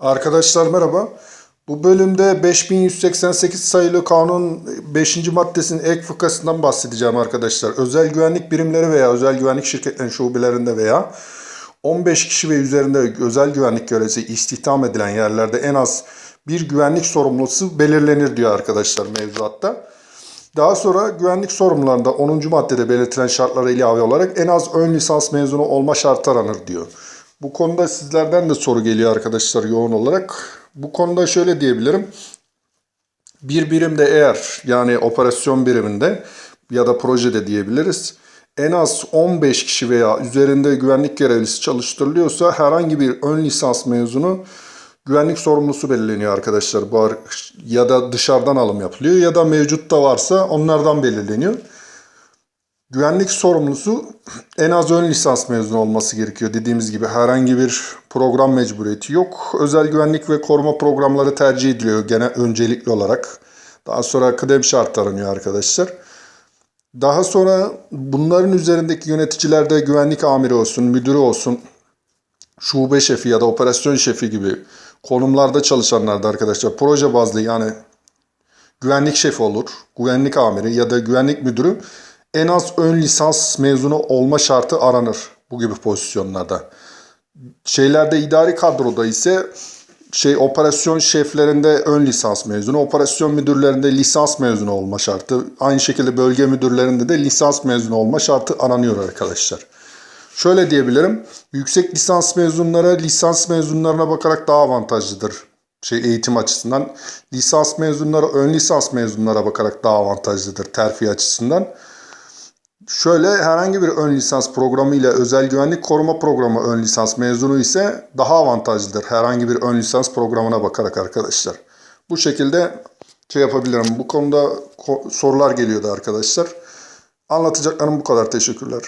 Arkadaşlar merhaba. Bu bölümde 5188 sayılı kanun 5. maddesinin ek fıkrasından bahsedeceğim arkadaşlar. Özel güvenlik birimleri veya özel güvenlik şirketlerinin şubelerinde veya 15 kişi ve üzerinde özel güvenlik görevlisi istihdam edilen yerlerde en az bir güvenlik sorumlusu belirlenir diyor arkadaşlar mevzuatta. Daha sonra güvenlik sorumlularında 10. maddede belirtilen şartlara ilave olarak en az ön lisans mezunu olma şartı aranır diyor. Bu konuda sizlerden de soru geliyor arkadaşlar yoğun olarak. Bu konuda şöyle diyebilirim. Bir birimde eğer yani operasyon biriminde ya da projede diyebiliriz. En az 15 kişi veya üzerinde güvenlik görevlisi çalıştırılıyorsa herhangi bir ön lisans mezunu güvenlik sorumlusu belirleniyor arkadaşlar. Bu ya da dışarıdan alım yapılıyor ya da mevcut da varsa onlardan belirleniyor. Güvenlik sorumlusu en az ön lisans mezunu olması gerekiyor. Dediğimiz gibi herhangi bir program mecburiyeti yok. Özel güvenlik ve koruma programları tercih ediliyor gene öncelikli olarak. Daha sonra kıdem şartı aranıyor arkadaşlar. Daha sonra bunların üzerindeki yöneticiler de güvenlik amiri olsun, müdürü olsun, şube şefi ya da operasyon şefi gibi konumlarda çalışanlar da arkadaşlar proje bazlı yani güvenlik şefi olur, güvenlik amiri ya da güvenlik müdürü en az ön lisans mezunu olma şartı aranır bu gibi pozisyonlarda. Şeylerde idari kadroda ise şey operasyon şeflerinde ön lisans mezunu, operasyon müdürlerinde lisans mezunu olma şartı, aynı şekilde bölge müdürlerinde de lisans mezunu olma şartı aranıyor arkadaşlar. Şöyle diyebilirim. Yüksek lisans mezunları lisans mezunlarına bakarak daha avantajlıdır. Şey eğitim açısından. Lisans mezunları ön lisans mezunlara bakarak daha avantajlıdır terfi açısından. Şöyle herhangi bir ön lisans programı ile özel güvenlik koruma programı ön lisans mezunu ise daha avantajlıdır. Herhangi bir ön lisans programına bakarak arkadaşlar. Bu şekilde şey yapabilirim. Bu konuda ko- sorular geliyordu arkadaşlar. Anlatacaklarım bu kadar. Teşekkürler.